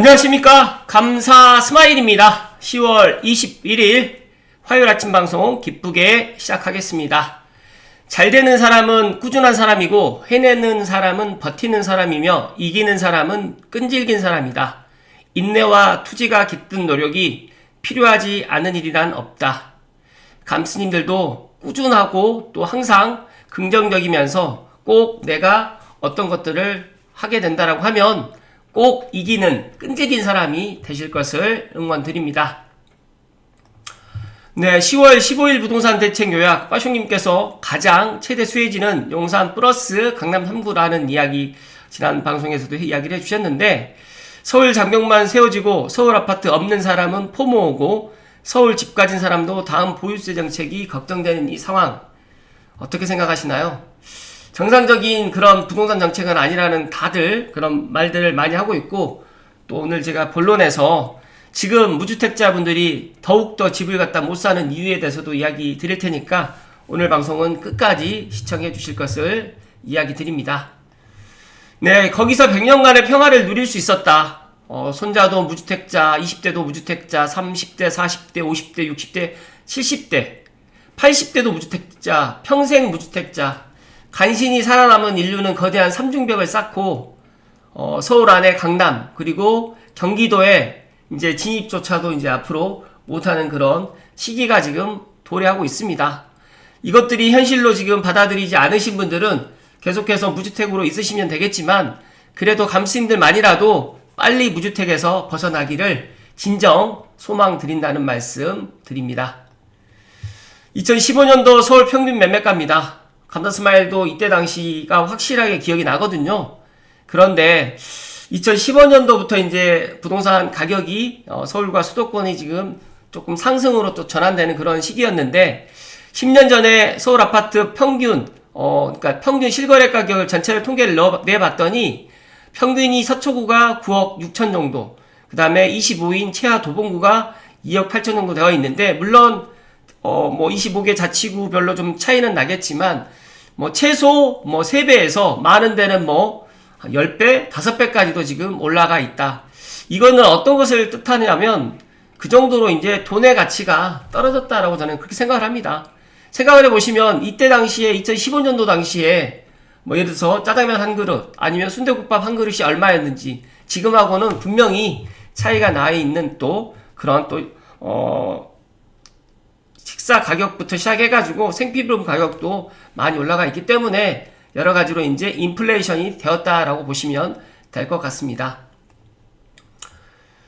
안녕하십니까? 감사 스마일입니다. 10월 21일 화요일 아침 방송 기쁘게 시작하겠습니다. 잘 되는 사람은 꾸준한 사람이고 해내는 사람은 버티는 사람이며 이기는 사람은 끈질긴 사람이다. 인내와 투지가 깃든 노력이 필요하지 않은 일이란 없다. 감스님들도 꾸준하고 또 항상 긍정적이면서 꼭 내가 어떤 것들을 하게 된다라고 하면 꼭 이기는 끈질긴 사람이 되실 것을 응원드립니다. 네, 10월 15일 부동산 대책 요약 빠숑님께서 가장 최대 수혜지는 용산 플러스 강남 3구라는 이야기 지난 방송에서도 이야기를 해주셨는데 서울 장벽만 세워지고 서울 아파트 없는 사람은 포모오고 서울 집 가진 사람도 다음 보유세 정책이 걱정되는 이 상황 어떻게 생각하시나요? 정상적인 그런 부동산 정책은 아니라는 다들 그런 말들을 많이 하고 있고 또 오늘 제가 본론에서 지금 무주택자분들이 더욱더 집을 갖다 못 사는 이유에 대해서도 이야기 드릴 테니까 오늘 방송은 끝까지 시청해 주실 것을 이야기 드립니다. 네, 거기서 100년간의 평화를 누릴 수 있었다. 어, 손자도 무주택자, 20대도 무주택자, 30대, 40대, 50대, 60대, 70대, 80대도 무주택자, 평생 무주택자, 간신히 살아남은 인류는 거대한 삼중벽을 쌓고 어, 서울 안에 강남 그리고 경기도에 이제 진입조차도 이제 앞으로 못하는 그런 시기가 지금 도래하고 있습니다. 이것들이 현실로 지금 받아들이지 않으신 분들은 계속해서 무주택으로 있으시면 되겠지만 그래도 감스님들만이라도 빨리 무주택에서 벗어나기를 진정 소망 드린다는 말씀 드립니다. 2015년도 서울 평균 매매가입니다. 감다스마일도 이때 당시가 확실하게 기억이 나거든요. 그런데 2015년도부터 이제 부동산 가격이 어, 서울과 수도권이 지금 조금 상승으로 또 전환되는 그런 시기였는데 10년 전에 서울 아파트 평균 어 그러니까 평균 실거래 가격을 전체를 통계를 넣어, 내봤더니 평균이 서초구가 9억 6천 정도 그 다음에 25인 최하 도봉구가 2억 8천 정도 되어 있는데 물론 어 뭐 25개 자치구별로 좀 차이는 나겠지만 뭐 최소 뭐 3배에서 많은 데는 뭐 10배, 5배까지도 지금 올라가 있다. 이거는 어떤 것을 뜻하냐면 그 정도로 이제 돈의 가치가 떨어졌다라고 저는 그렇게 생각을 합니다. 생각을 해보시면 이때 당시에 2015년도 당시에 뭐 예를 들어서 짜장면 한 그릇 아니면 순대국밥 한 그릇이 얼마였는지 지금하고는 분명히 차이가 나 있는 또 그런 또 어 식사 가격부터 시작해가지고 생필품 가격도 많이 올라가 있기 때문에 여러 가지로 이제 인플레이션이 되었다라고 보시면 될 것 같습니다.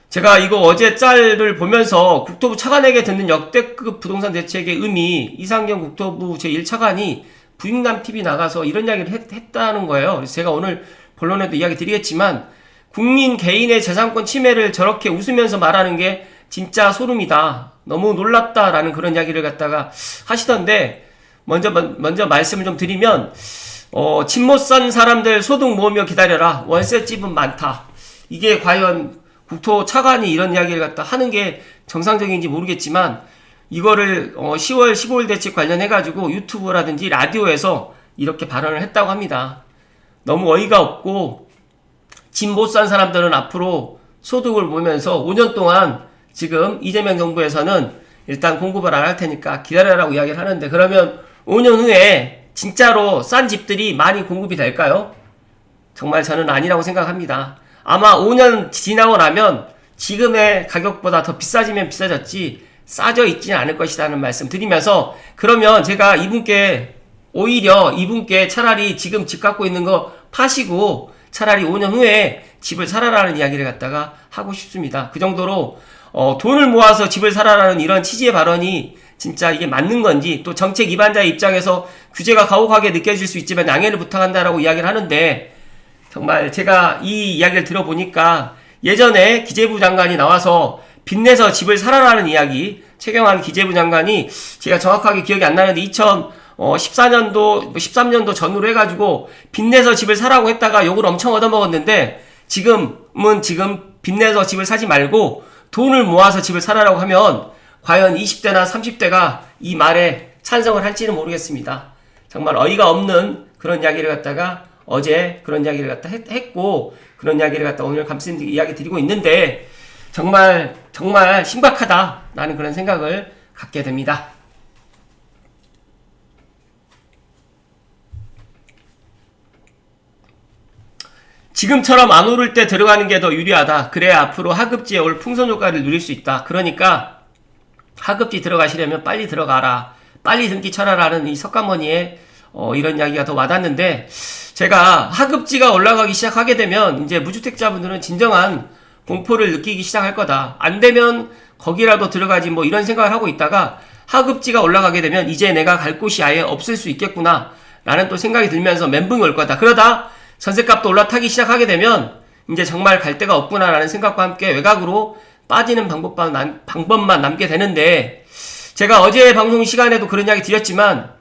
제가 이거 어제 짤을 보면서 국토부 차관에게 듣는 역대급 부동산 대책의 의미 이상경 국토부 제1차관이 부익남 TV 나가서 이런 이야기를 했, 다는 거예요. 그래서 제가 오늘 본론에도 이야기 드리겠지만 국민 개인의 재산권 침해를 저렇게 웃으면서 말하는 게 진짜 소름이다. 너무 놀랍다라는 그런 이야기를 갖다가 하시던데 먼저 먼저 말씀을 좀 드리면 어, 집못 산 사람들 소득 모으며 기다려라. 월세 집은 많다. 이게 과연 국토 차관이 이런 이야기를 갖다 하는 게 정상적인지 모르겠지만 이거를 어, 10월 15일 대책 관련해 가지고 유튜브라든지 라디오에서 이렇게 발언을 했다고 합니다. 너무 어이가 없고 집 못 산 사람들은 앞으로 소득을 모으면서 5년 동안 지금 이재명 정부에서는 일단 공급 을 안할 테니까 기다려라고 이야기를 하는데 그러면 5년 후에 진짜로 싼 집들이 많이 공급이 될까요? 정말 저는 아니라고 생각합니다. 아마 5년 지나고 나면 지금의 가격보다 더 비싸지면 비싸졌지 싸져 있지는 않을 것이라는 말씀 드리면서 그러면 제가 이분께 오히려 이분께 차라리 지금 집 갖고 있는 거 파시고 차라리 5년 후에 집을 사라라는 이야기를 갖다가 하고 싶습니다. 그 정도로 어, 돈을 모아서 집을 사라라는 이런 취지의 발언이 진짜 이게 맞는 건지 또 정책 위반자의 입장에서 규제가 가혹하게 느껴질 수 있지만 양해를 부탁한다라고 이야기를 하는데 정말 제가 이 이야기를 들어보니까 예전에 기재부 장관이 나와서 빚내서 집을 사라라는 이야기 최경환 기재부 장관이 제가 정확하게 기억이 안 나는데 2014년도 13년도 전후로 해가지고 빚내서 집을 사라고 했다가 욕을 엄청 얻어먹었는데 지금은 지금 빚내서 집을 사지 말고 돈을 모아서 집을 사라라고 하면 과연 20대나 30대가 이 말에 찬성을 할지는 모르겠습니다. 정말 어이가 없는 그런 이야기를 갖다가 어제 그런 이야기를 갖다 했, 했고 그런 이야기를 갖다 오늘 감사님 이야기 드리고 있는데 정말 정말 신박하다라는 그런 생각을 갖게 됩니다. 지금처럼 안 오를 때 들어가는 게 더 유리하다. 그래야 앞으로 하급지에 올 풍선 효과를 누릴 수 있다. 그러니까 하급지 들어가시려면 빨리 들어가라. 빨리 등기 쳐라라는 이 석가모니의 어, 이런 이야기가 더 와닿는데 제가 하급지가 올라가기 시작하게 되면 이제 무주택자분들은 진정한 공포를 느끼기 시작할 거다. 안 되면 거기라도 들어가지 뭐 이런 생각을 하고 있다가 하급지가 올라가게 되면 이제 내가 갈 곳이 아예 없을 수 있겠구나. 라는 또 생각이 들면서 멘붕이 올 거다. 그러다 전세값도 올라타기 시작하게 되면 이제 정말 갈 데가 없구나라는 생각과 함께 외곽으로 빠지는 방법만, 남, 방법만 남게 되는데 제가 어제 방송 시간에도 그런 이야기 드렸지만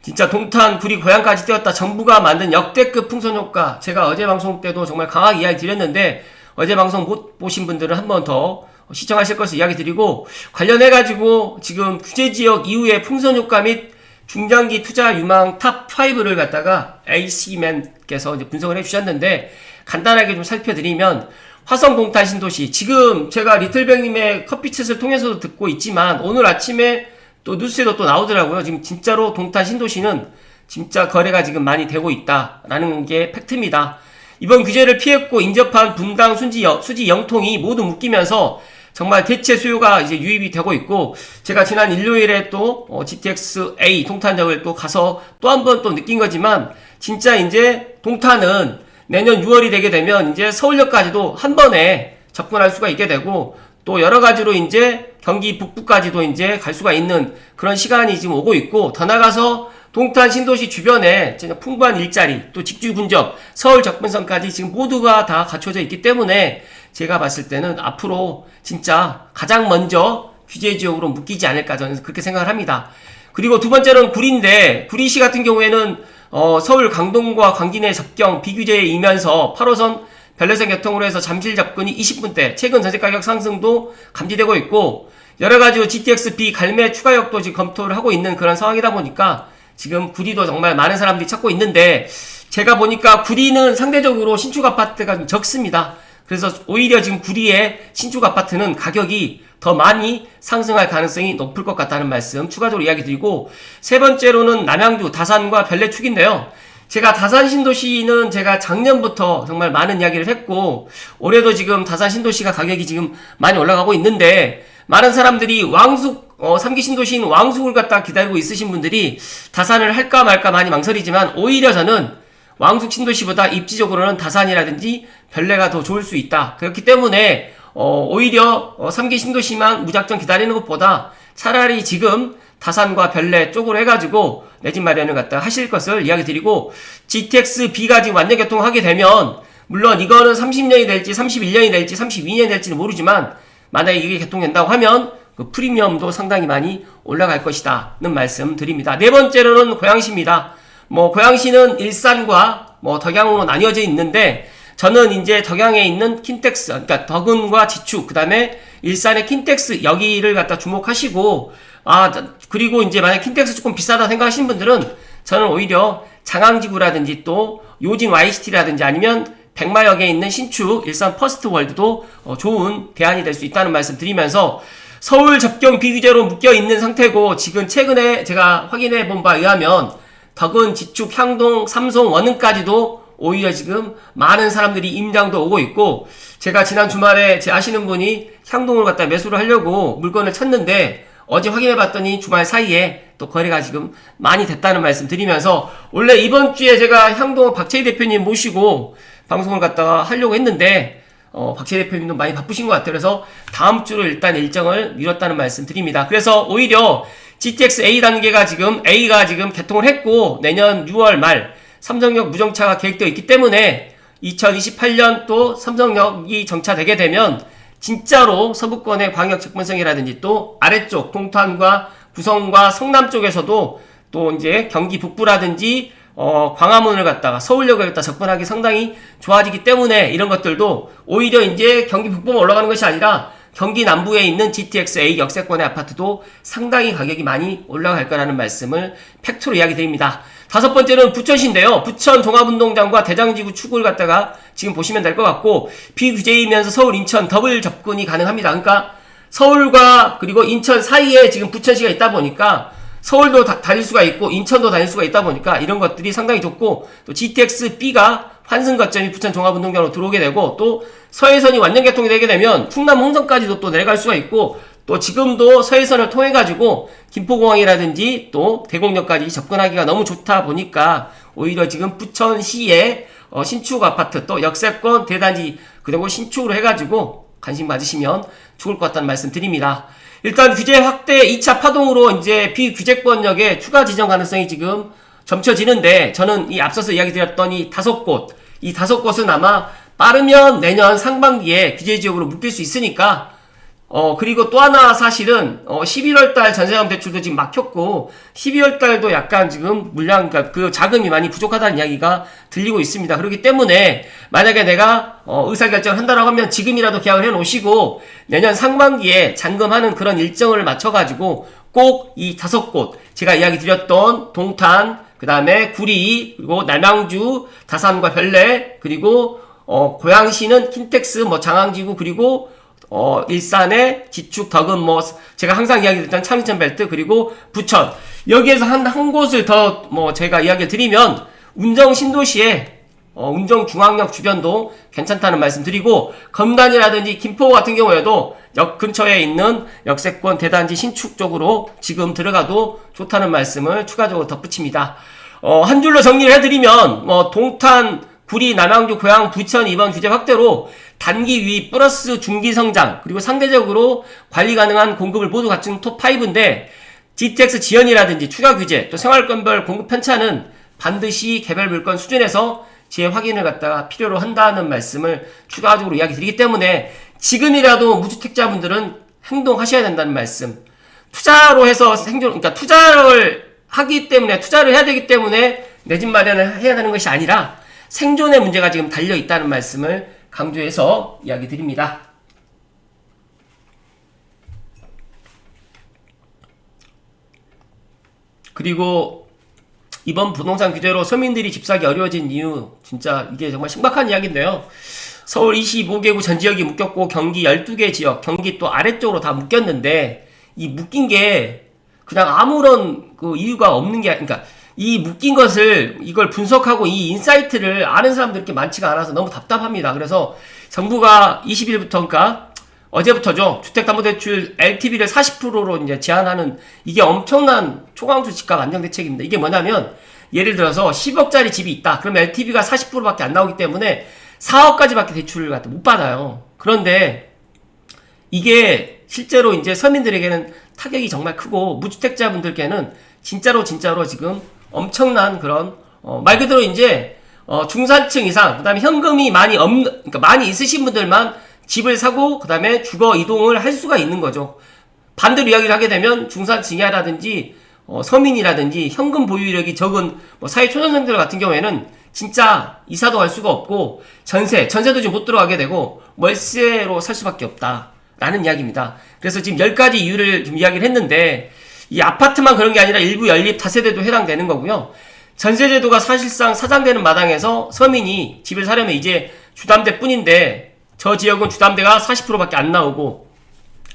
진짜 동탄, 구리, 고향까지 뛰었다. 정부가 만든 역대급 풍선 효과. 제가 어제 방송 때도 정말 강하게 이야기 드렸는데 어제 방송 못 보신 분들은 한 번 더 시청하실 것을 이야기 드리고 관련해 가지고 지금 규제 지역 이후에 풍선 효과 및 중장기 투자 유망 탑 5를 갖다가 AC맨께서 이제 분석을 해주셨는데 간단하게 좀 살펴드리면 화성 동탄 신도시 지금 제가 리틀뱅님의 커피챗을 통해서도 듣고 있지만 오늘 아침에 또 뉴스에도 또 나오더라고요. 지금 진짜로 동탄 신도시는 진짜 거래가 지금 많이 되고 있다라는 게 팩트입니다. 이번 규제를 피했고 인접한 분당 순지 수지 영통이 모두 묶이면서 정말 대체 수요가 이제 유입이 되고 있고 제가 지난 일요일에 또 어, GTX A 동탄역을 또 가서 또 한 번 또 느낀 거지만 진짜 이제 동탄은 내년 6월이 되게 되면 이제 서울역까지도 한 번에 접근할 수가 있게 되고 또 여러 가지로 이제 경기 북부까지도 이제 갈 수가 있는 그런 시간이 지금 오고 있고 더 나가서 동탄 신도시 주변에 진짜 풍부한 일자리 또 직주 분접 서울 접근선까지 지금 모두가 다 갖춰져 있기 때문에 제가 봤을 때는 앞으로 진짜 가장 먼저 규제 지역으로 묶이지 않을까 저는 그렇게 생각을 합니다. 그리고 두 번째는 구리인데 구리시 같은 경우에는 어, 서울 강동과 광진의 접경 비규제에 이면서 8호선 별내선 개통으로 해서 잠실 접근이 20분대 최근 전세 가격 상승도 감지되고 있고 여러 가지 GTX-B 갈매 추가역도 지금 검토를 하고 있는 그런 상황이다 보니까 지금 구리도 정말 많은 사람들이 찾고 있는데 제가 보니까 구리는 상대적으로 신축 아파트가 좀 적습니다. 그래서 오히려 지금 구리의 신축 아파트는 가격이 더 많이 상승할 가능성이 높을 것 같다는 말씀 추가적으로 이야기 드리고 세 번째로는 남양주 다산과 별내축인데요. 제가 다산 신도시는 제가 작년부터 정말 많은 이야기를 했고 올해도 지금 다산 신도시가 가격이 지금 많이 올라가고 있는데 많은 사람들이 왕숙 어, 3기 신도시인 왕숙을 갖다 기다리고 있으신 분들이 다산을 할까 말까 많이 망설이지만 오히려 저는 왕숙 신도시보다 입지적으로는 다산이라든지 별내가 더 좋을 수 있다. 그렇기 때문에 어, 오히려 어, 3기 신도시만 무작정 기다리는 것보다 차라리 지금 다산과 별내 쪽으로 해가지고 내 집 마련을 갖다 하실 것을 이야기 드리고 GTX B가 지금 완전 개통하게 되면 물론 이거는 30년이 될지 31년이 될지 32년이 될지는 모르지만 만약에 이게 개통된다고 하면 그 프리미엄도 상당히 많이 올라갈 것이다는 말씀 드립니다. 네 번째로는 고양시입니다. 뭐 고양시는 일산과 뭐 덕양으로 나뉘어져 있는데 저는 이제 덕양에 있는 킨텍스 그러니까 덕은과 지축 그 다음에 일산의 킨텍스 여기를 갖다 주목하시고 아 그리고 이제 만약 킨텍스 조금 비싸다 생각하시는 분들은 저는 오히려 장항지구라든지 또 요진 YCT라든지 아니면 백마역에 있는 신축 일산 퍼스트 월드도 어, 좋은 대안이 될 수 있다는 말씀 드리면서 서울 접경 비규제로 묶여 있는 상태고 지금 최근에 제가 확인해 본 바에 의하면 덕은 지축 향동 삼성 원흥까지도 오히려 지금 많은 사람들이 임장도 오고 있고 제가 지난 주말에 제 아시는 분이 향동을 갖다 매수를 하려고 물건을 찾는데 어제 확인해 봤더니 주말 사이에 또 거래가 지금 많이 됐다는 말씀 드리면서 원래 이번 주에 제가 향동 박채희 대표님 모시고 방송을 갖다가 하려고 했는데 어, 박채희 대표님도 많이 바쁘신 것 같아요. 그래서 다음 주로 일단 일정을 미뤘다는 말씀 드립니다. 그래서 오히려 GTX A 단계가 지금 A가 지금 개통을 했고 내년 6월 말 삼성역 무정차가 계획되어 있기 때문에 2028년 또 삼성역이 정차되게 되면 진짜로 서부권의 광역 접근성이라든지 또 아래쪽 동탄과 구성과 성남 쪽에서도 또 이제 경기 북부라든지 어, 광화문을 갖다가 서울역을 갖다 접근하기 상당히 좋아지기 때문에 이런 것들도 오히려 이제 경기 북부만 올라가는 것이 아니라 경기 남부에 있는 GTX A 역세권의 아파트도 상당히 가격이 많이 올라갈 거라는 말씀을 팩트로 이야기 드립니다. 다섯 번째는 부천시인데요. 부천 종합운동장과 대장지구 축을 갖다가 지금 보시면 될 것 같고 비규제이면서 서울, 인천 더블 접근이 가능합니다. 그러니까 서울과 그리고 인천 사이에 지금 부천시가 있다 보니까 서울도 다, 다닐 수가 있고 인천도 다닐 수가 있다 보니까 이런 것들이 상당히 좋고 또 GTX B가 환승 거점이 부천 종합운동장으로 들어오게 되고 또 서해선이 완전 개통이 되게 되면 충남 홍성까지도 또 내려갈 수가 있고 또 지금도 서해선을 통해 가지고 김포공항이라든지 또 대곡역까지 접근하기가 너무 좋다 보니까 오히려 지금 부천시에 어, 신축 아파트 또 역세권 대단지 그리고 신축으로 해가지고 관심 가지시면 좋을 것 같다는 말씀 드립니다. 일단 규제 확대 2차 파동으로 이제 비규제권역에 추가 지정 가능성이 지금 점쳐지는데 저는 이 앞서서 이야기 드렸던 이 다섯 곳, 이 다섯 곳은 아마 빠르면 내년 상반기에 규제 지역으로 묶일 수 있으니까 어, 그리고 또 하나 사실은, 어, 11월 달 전세금 대출도 지금 막혔고, 12월 달도 약간 지금 물량, 그러니까 그 자금이 많이 부족하다는 이야기가 들리고 있습니다. 그렇기 때문에, 만약에 내가, 어, 의사결정을 한다라고 하면 지금이라도 계약을 해 놓으시고, 내년 상반기에 잔금하는 그런 일정을 맞춰가지고, 꼭 이 다섯 곳, 제가 이야기 드렸던 동탄, 그 다음에 구리, 그리고 남양주, 다산과 별내, 그리고, 어, 고양시는 킨텍스, 뭐 장항지구, 그리고 어, 일산의 지축, 덕은 뭐, 제가 항상 이야기 드렸던 창인천 벨트, 그리고 부천. 여기에서 한, 한 곳을 더, 뭐, 제가 이야기를 드리면, 운정 신도시에, 어, 운정 중앙역 주변도 괜찮다는 말씀 드리고, 검단이라든지 김포 같은 경우에도 역 근처에 있는 역세권 대단지 신축 쪽으로 지금 들어가도 좋다는 말씀을 추가적으로 덧붙입니다. 어, 한 줄로 정리를 해드리면, 뭐, 동탄, 구리, 남양주, 고양, 부천 이번 규제 확대로 단기 유입 플러스 중기 성장 그리고 상대적으로 관리 가능한 공급을 모두 갖춘 톱5인데 GTX 지연이라든지 추가 규제 또 생활권별 공급 편차는 반드시 개별 물건 수준에서 재 확인을 갖다가 필요로 한다는 말씀을 추가적으로 이야기 드리기 때문에 지금이라도 무주택자분들은 행동하셔야 된다는 말씀. 투자로 해서 생존, 그러니까 투자를 하기 때문에 투자를 해야 되기 때문에 내 집 마련을 해야 되는 것이 아니라 생존의 문제가 지금 달려 있다는 말씀을 강조해서 이야기 드립니다. 그리고 이번 부동산 규제로 서민들이 집 사기 어려워진 이유 진짜 이게 정말 심각한 이야기인데요. 서울 25개구 전 지역이 묶였고 경기 12개 지역, 경기 또 아래쪽으로 다 묶였는데 이 묶인 게 그냥 아무런 그 이유가 없는 게 그러니까 이 묶인 것을 이걸 분석하고 이 인사이트를 아는 사람들이 이렇게 많지가 않아서 너무 답답합니다. 그래서 정부가 20일부터인가 어제부터죠. 주택담보대출 LTV를 40%로 이제 제한하는 이게 엄청난 초강수 집값 안정 대책입니다. 이게 뭐냐면 예를 들어서 10억짜리 집이 있다. 그럼 LTV가 40%밖에 안 나오기 때문에 4억까지밖에 대출을 못 받아요. 그런데 이게 실제로 이제 서민들에게는 타격이 정말 크고 무주택자분들께는 진짜로 진짜로 지금 엄청난 그런 어, 말 그대로 이제 어, 중산층 이상 그다음에 현금이 많이 없는 그러니까 많이 있으신 분들만 집을 사고 그다음에 주거 이동을 할 수가 있는 거죠. 반대로 이야기를 하게 되면 중산층이라든지 어, 서민이라든지 현금 보유력이 적은 뭐 사회 초년생들 같은 경우에는 진짜 이사도 갈 수가 없고 전세 전세도 지금 못 들어가게 되고 월세로 살 수밖에 없다라는 이야기입니다. 그래서 지금 10가지 이유를 좀 이야기를 했는데 이 아파트만 그런 게 아니라 일부 연립 다세대도 해당되는 거고요. 전세제도가 사실상 사장되는 마당에서 서민이 집을 사려면 이제 주담대 뿐인데 저 지역은 주담대가 40%밖에 안 나오고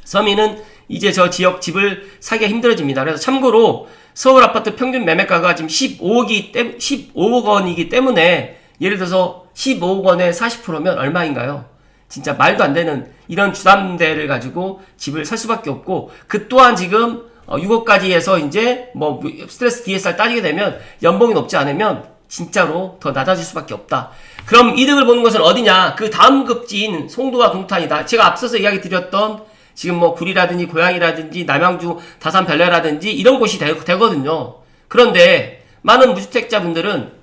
서민은 이제 저 지역 집을 사기가 힘들어집니다. 그래서 참고로 서울 아파트 평균 매매가가 지금 15억이 15억 원이기 때문에 예를 들어서 15억 원에 40%면 얼마인가요? 진짜 말도 안 되는 이런 주담대를 가지고 집을 살 수밖에 없고 그 또한 지금 어, 6억까지 해서 이제 뭐 스트레스 DSR 따지게 되면 연봉이 높지 않으면 진짜로 더 낮아질 수밖에 없다. 그럼 이득을 보는 것은 어디냐? 그 다음 급지인 송도와 동탄이다. 제가 앞서서 이야기 드렸던 지금 뭐 구리라든지 고양이라든지 남양주 다산 별내라든지 이런 곳이 되, 되거든요. 그런데 많은 무주택자분들은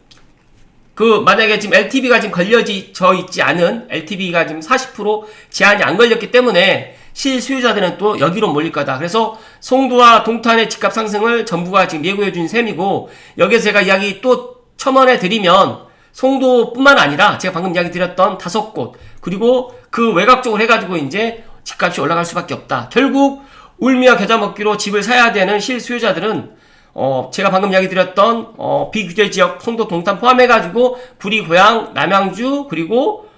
그 만약에 지금 LTV가 지금 걸려져 있지 않은 LTV가 지금 40% 제한이 안 걸렸기 때문에 실수요자들은 또 여기로 몰릴 거다. 그래서 송도와 동탄의 집값 상승을 정부가 지금 예고해 준 셈이고 여기서 제가 이야기 또 첨언해 드리면 송도뿐만 아니라 제가 방금 이야기 드렸던 다섯 곳 그리고 그 외곽 쪽으로 해가지고 이제 집값이 올라갈 수밖에 없다. 결국 울미와 겨자 먹기로 집을 사야 되는 실수요자들은 어, 제가 방금 이야기 드렸던, 어, 비규제 지역 송도 동탄 포함해가지고, 구리, 고양, 남양주, 그리고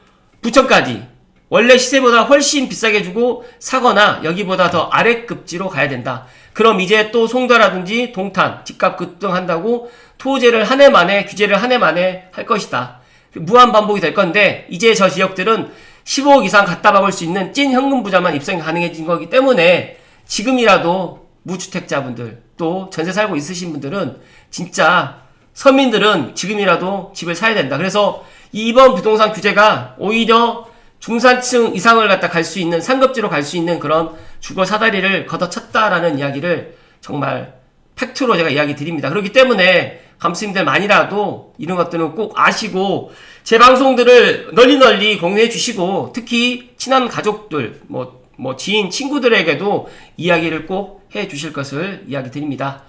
부천까지. 원래 시세보다 훨씬 비싸게 주고 사거나 여기보다 더 아래 급지로 가야 된다. 그럼 이제 또 송도라든지 동탄, 집값 급등한다고 토지를 한 해 만에, 규제를 한 해 만에 할 것이다. 무한 반복이 될 건데, 이제 저 지역들은 15억 이상 갖다 박을 수 있는 찐 현금 부자만 입성이 가능해진 거기 때문에 지금이라도 무주택자분들 또 전세 살고 있으신 분들은 진짜 서민들은 지금이라도 집을 사야 된다. 그래서 이번 부동산 규제가 오히려 중산층 이상을 갖다 갈 수 있는 상급지로 갈 수 있는 그런 주거 사다리를 걷어찼다라는 이야기를 정말 팩트로 제가 이야기 드립니다. 그렇기 때문에 감스님들만이라도 이런 것들은 꼭 아시고 제 방송들을 널리 널리 공유해 주시고 특히 친한 가족들 뭐, 뭐 지인 친구들에게도 이야기를 꼭 해 주실 것을 이야기 드립니다.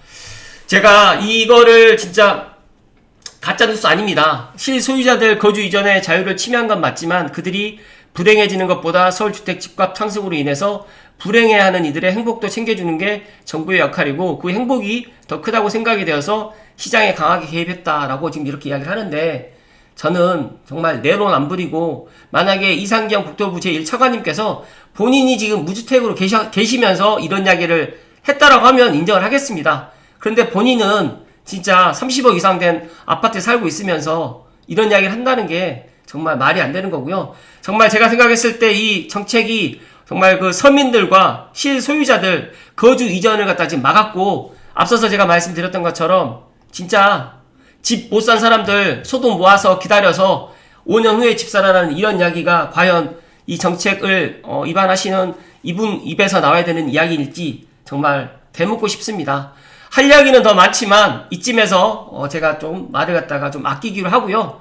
제가 이거를 진짜 가짜뉴스 아닙니다. 실소유자들 거주 이전에 자유를 침해한 건 맞지만 그들이 불행해지는 것보다 서울주택 집값 상승으로 인해서 불행해하는 이들의 행복도 챙겨주는 게 정부의 역할이고 그 행복이 더 크다고 생각이 되어서 시장에 강하게 개입했다라고 지금 이렇게 이야기를 하는데 저는 정말 내론 안 부리고 만약에 이상경 국토부 제1 차관님께서 본인이 지금 무주택으로 계시, 계시면서 이런 이야기를 했다라고 하면 인정을 하겠습니다. 그런데 본인은 진짜 30억 이상 된 아파트에 살고 있으면서 이런 이야기를 한다는 게 정말 말이 안 되는 거고요. 정말 제가 생각했을 때 이 정책이 정말 그 서민들과 실소유자들 거주 이전을 갖다 지금 막았고 앞서서 제가 말씀드렸던 것처럼 진짜 집 못 산 사람들 소돈 모아서 기다려서 5년 후에 집 사라라는 이런 이야기가 과연 이 정책을 어, 위반하시는 이분 입에서 나와야 되는 이야기일지 정말 대묻고 싶습니다. 할 이야기는 더 많지만 이쯤에서 어 제가 좀 말을 갖다가 좀 아끼기로 하고요.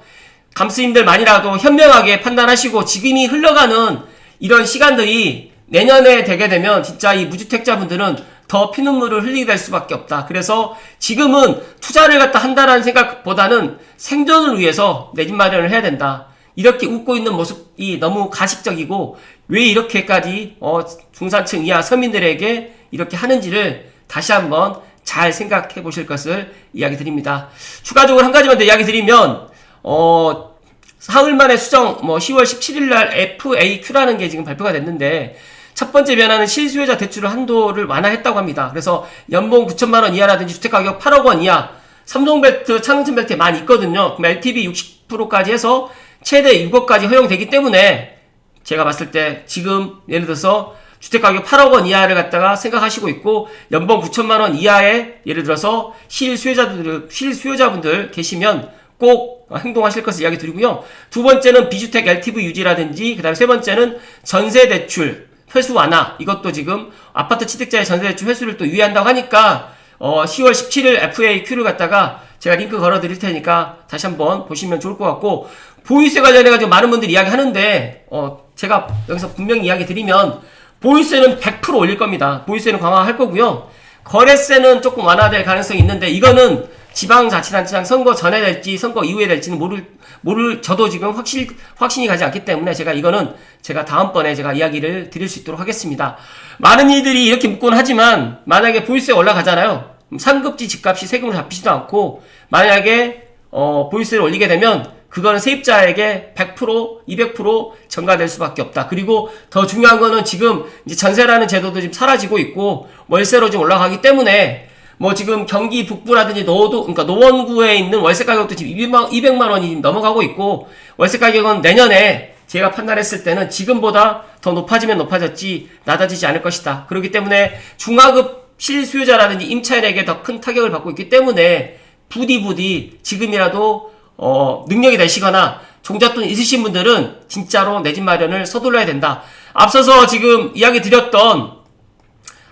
감스님들만이라도 현명하게 판단하시고 지금이 흘러가는 이런 시간들이 내년에 되게 되면 진짜 이 무주택자분들은 더 피눈물을 흘리게 될 수밖에 없다. 그래서 지금은 투자를 갖다 한다라는 생각보다는 생존을 위해서 내 집 마련을 해야 된다. 이렇게 웃고 있는 모습이 너무 가식적이고 왜 이렇게까지 어 중산층 이하 서민들에게 이렇게 하는지를 다시 한번 잘 생각해 보실 것을 이야기 드립니다. 추가적으로 한 가지만 더 이야기 드리면, 어, 사흘 만에 수정, 뭐 10월 17일 날 FAQ라는 게 지금 발표가 됐는데, 첫 번째 변화는 실수요자 대출을 한도를 완화했다고 합니다. 그래서 연봉 9천만 원 이하라든지 주택 가격 8억 원 이하, 삼성벨트, 창릉천 벨트에 많이 있거든요. 그럼 LTV 60%까지 해서 최대 6억까지 허용되기 때문에 제가 봤을 때 지금 예를 들어서 주택 가격 8억 원 이하를 갖다가 생각하시고 있고 연봉 9천만 원 이하의 예를 들어서 실수요자들 실수요자분들 계시면 꼭 행동하실 것을 이야기 드리고요. 두 번째는 비주택 LTV 유지라든지 그다음에 세 번째는 전세 대출 회수 완화 이것도 지금 아파트 취득자의 전세 대출 회수를 또 유예한다고 하니까 어 10월 17일 FAQ를 갖다가 제가 링크 걸어 드릴 테니까 다시 한번 보시면 좋을 것 같고 보유세 관련해 가지고 많은 분들이 이야기 하는데 어 제가 여기서 분명히 이야기 드리면 보유세는 100% 올릴 겁니다. 보유세는 강화할 거고요. 거래세는 조금 완화될 가능성이 있는데 이거는 지방자치단체장 선거 전에 될지 선거 이후에 될지는 모를 모를 저도 지금 확실 확신이 가지 않기 때문에 제가 이거는 제가 다음번에 제가 이야기를 드릴 수 있도록 하겠습니다. 많은 이들이 이렇게 묻곤 하지만 만약에 보유세 올라가잖아요. 상급지 집값이 세금을 잡히지도 않고 만약에 어, 보유세를 올리게 되면 그거는 세입자에게 100% 200% 전가될 수밖에 없다. 그리고 더 중요한 거는 지금 이제 전세라는 제도도 지금 사라지고 있고 월세로 지금 올라가기 때문에 뭐 지금 경기 북부라든지 노도 그러니까 노원구에 있는 월세 가격도 지금 200만, 200만 원이 넘어가고 있고 월세 가격은 내년에 제가 판단했을 때는 지금보다 더 높아지면 높아졌지 낮아지지 않을 것이다. 그렇기 때문에 중하급 실수요자라든지 임차인에게 더 큰 타격을 받고 있기 때문에 부디 부디 지금이라도 어, 능력이 되시거나 종잣돈 있으신 분들은 진짜로 내 집 마련을 서둘러야 된다. 앞서서 지금 이야기 드렸던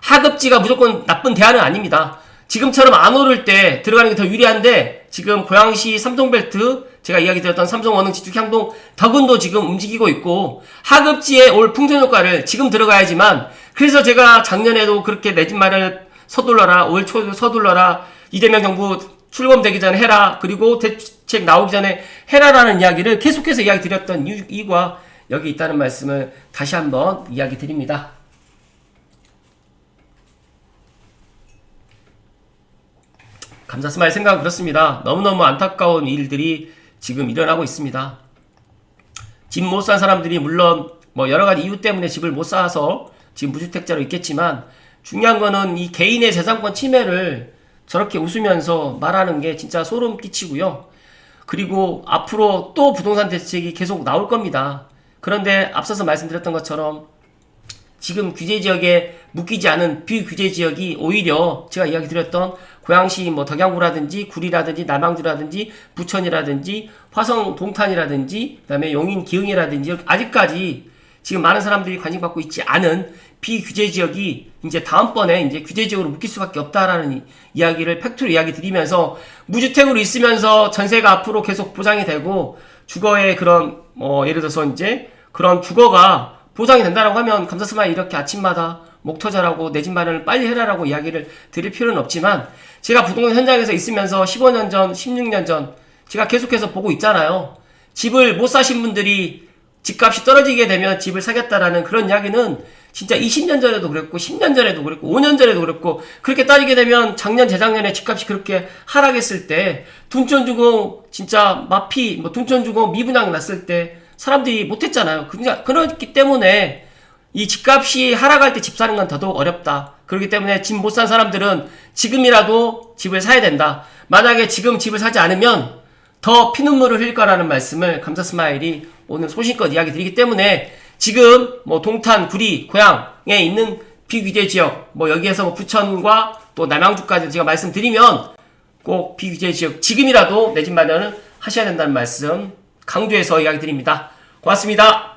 하급지가 무조건 나쁜 대안은 아닙니다. 지금처럼 안 오를 때 들어가는 게 더 유리한데 지금 고양시 삼성벨트 제가 이야기 드렸던 삼성 원흥 지축 향동 덕은도 지금 움직이고 있고 하급지에 올 풍선 효과를 지금 들어가야지만 그래서 제가 작년에도 그렇게 내 집 마련을 서둘러라 올 초 서둘러라 이재명 정부 출범되기 전에 해라 그리고 대책 나오기 전에 해라라는 이야기를 계속해서 이야기 드렸던 이유가 여기 있다는 말씀을 다시 한번 이야기 드립니다. 감사스마일 생각은 그렇습니다. 너무너무 안타까운 일들이 지금 일어나고 있습니다. 집 못 산 사람들이 물론 뭐 여러 가지 이유 때문에 집을 못 사서 지금 무주택자로 있겠지만 중요한 거는 이 개인의 재산권 침해를 저렇게 웃으면서 말하는 게 진짜 소름 끼치고요. 그리고 앞으로 또 부동산 대책이 계속 나올 겁니다. 그런데 앞서서 말씀드렸던 것처럼 지금 규제 지역에 묶이지 않은 비규제 지역이 오히려 제가 이야기 드렸던 고양시 뭐 덕양구라든지 구리라든지 남양주라든지 부천이라든지 화성 동탄이라든지 그다음에 용인 기흥이라든지 아직까지 지금 많은 사람들이 관심 받고 있지 않은 비규제 지역이 이제 다음번에 이제 규제 지역으로 묶일 수밖에 없다라는 이- 이야기를 팩트로 이야기 드리면서 무주택으로 있으면서 전세가 앞으로 계속 보장이 되고 주거의 그런 뭐 예를 들어서 이제 그런 주거가 보장이 된다라고 하면 감사스마일 이렇게 아침마다 목 터져라고 내 집 마련을 빨리 해라라고 이야기를 드릴 필요는 없지만 제가 부동산 현장에서 있으면서 15년 전, 16년 전 제가 계속해서 보고 있잖아요. 집을 못 사신 분들이 집값이 떨어지게 되면 집을 사겠다라는 그런 이야기는 진짜 20년 전에도 그랬고 10년 전에도 그랬고 5년 전에도 그랬고 그렇게 따지게 되면 작년 재작년에 집값이 그렇게 하락했을 때 둔촌 주공 진짜 마피 뭐 둔촌 주공 미분양 났을 때 사람들이 못했잖아요. 그러니까 그렇기 때문에 이 집값이 하락할 때 집 사는 건 더더욱 어렵다. 그렇기 때문에 집 못 산 사람들은 지금이라도 집을 사야 된다. 만약에 지금 집을 사지 않으면 더 피눈물을 흘릴 거라는 말씀을 감사 스마일이 오늘 소신껏 이야기 드리기 때문에 지금 뭐 동탄, 구리, 고양에 있는 비규제 지역 뭐 여기에서 뭐 부천과 또 남양주까지 제가 말씀드리면 꼭 비규제 지역 지금이라도 내 집 마련을 하셔야 된다는 말씀 강조해서 이야기 드립니다. 고맙습니다.